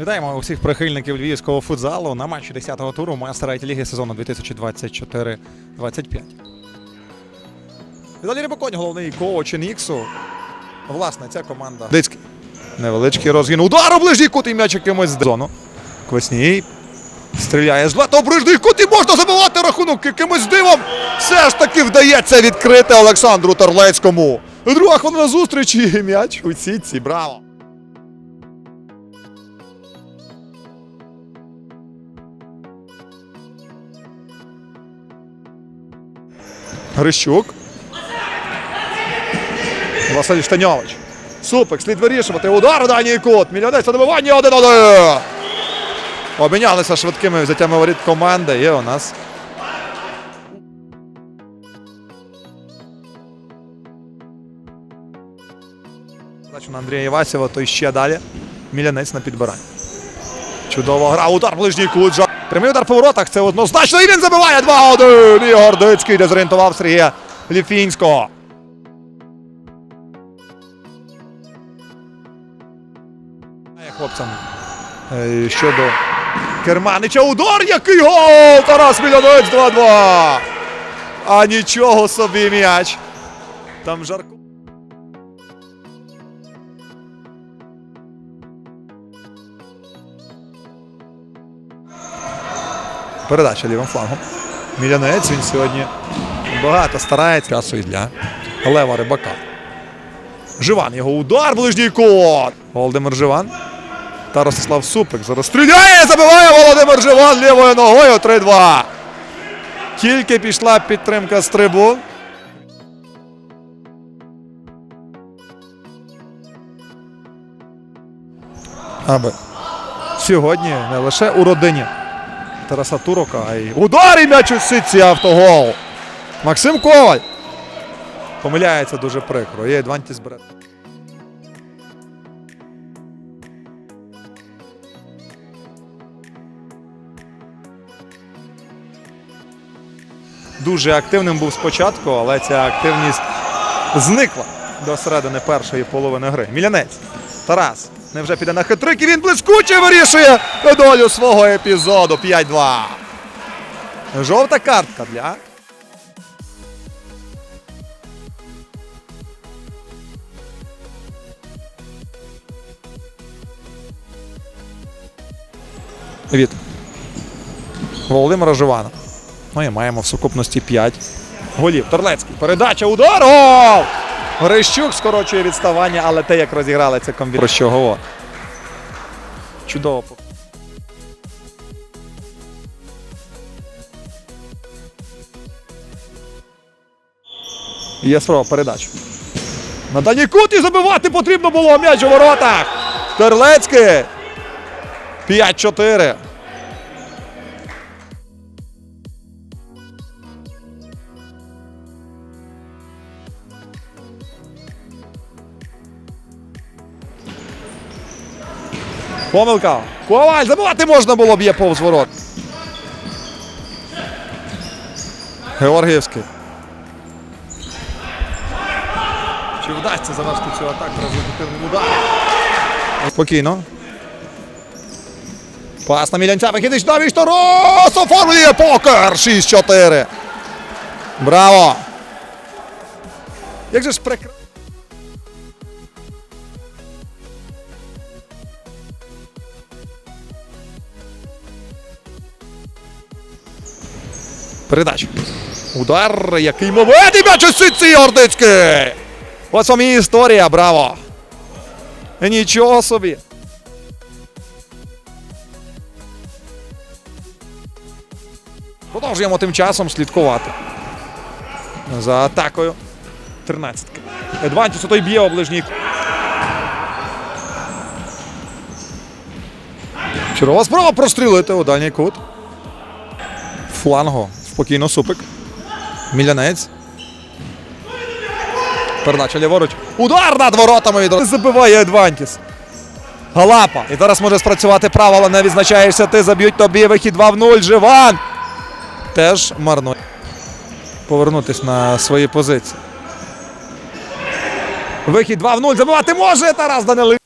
Вітаємо усіх прихильників львівського футзалу на матчі 10-го туру майстера ліги сезону 2024-25. Віталій Рибаконь, головний коуч Ніксу. Власне, ця команда. Дицький. Невеличкий розгін. Удар у ближній кут і м'яч якимось з зону. Квесній. Стріляє з лета у ближній кут і можна забивати рахунок якимось дивом. Все ж таки вдається відкрити Олександру Терлецькому. Друга хвилина зустрічі. і М'яч у сітці. Браво! Грищук. Василь Штаньович. Супик, слід вирішувати. Удар у дальній кут. Мільйонець на добивання 1-1. Обмінялися швидкими взяттями воріт команди. І у нас. На Андрія Івасєва, то ще далі. Мілянець на підбирання. Чудова гра. Удар ближній кут. Прямий удар по воротах. Це однозначно. І він забиває 2-1. Ігор Дицький дезорієнтував Сергія Ліфінського. Хлопцям е, щодо Керманича. Удар, який гол! Тарас Мільянець 2-2. А нічого собі м'яч. Там жарко. Передача лівим флангом. Мілянець він сьогодні багато старається. Часу і для Лева Рибака. Живан його удар, ближній кут. Володимир Живан. Та Ростислав Супик зараз стріляє, забиває Володимир Живан лівою ногою 3-2. Тільки пішла підтримка з трибун. Аби сьогодні не лише у родині Тараса Турока, й удар і м'яч у сітці автогол. Максим Коваль. Помиляється дуже прикро. Є Едвантіс Бред. Дуже активним був спочатку, але ця активність зникла до середини першої половини гри. Мілянець. Тарас. Невже піде на хитрик і він блискуче вирішує долю свого епізоду. 5-2. Жовта картка для. Від Володимира Живана. І маємо в сукупності 5 голів. Терлецький. Передача. Удар. Гол! Грищук скорочує відставання, але те, як розіграли це комбінація. Про що говорить. Чудово. Є спроба передача. На даній кут і забивати потрібно було м'яч у воротах. Терлецький. 5-4. Помилка. Коваль, забивати можна було б є повз ворот. Георгіївський. Чи вдасться завершити цю атаку результативним ударом? Спокійно. Пас на Мілянця. Вихідич на Вікторос. Оформлює покер. 6-4. Браво. Як же ж прекрасно. Передача. Удар, який момент і м'яч у сітці Ордицький. Ось вам і історія, браво. Нічого собі. Продовжуємо тим часом слідкувати за атакою. 13. Едвантіс той б'є оближній. Чергова спроба прострілити у дальній кут. Фланго. Спокійно супик. Мілянець. Передача ліворуч. Удар над воротами від забиває Едвантіс. Галапа. І зараз може спрацювати право, не відзначаєшся. Ти заб'ють тобі. Вихід 2 в 0. Живан. Теж марно. Повернутись на свої позиції. Вихід 2 в 0. Забивати може Тарас Данилин.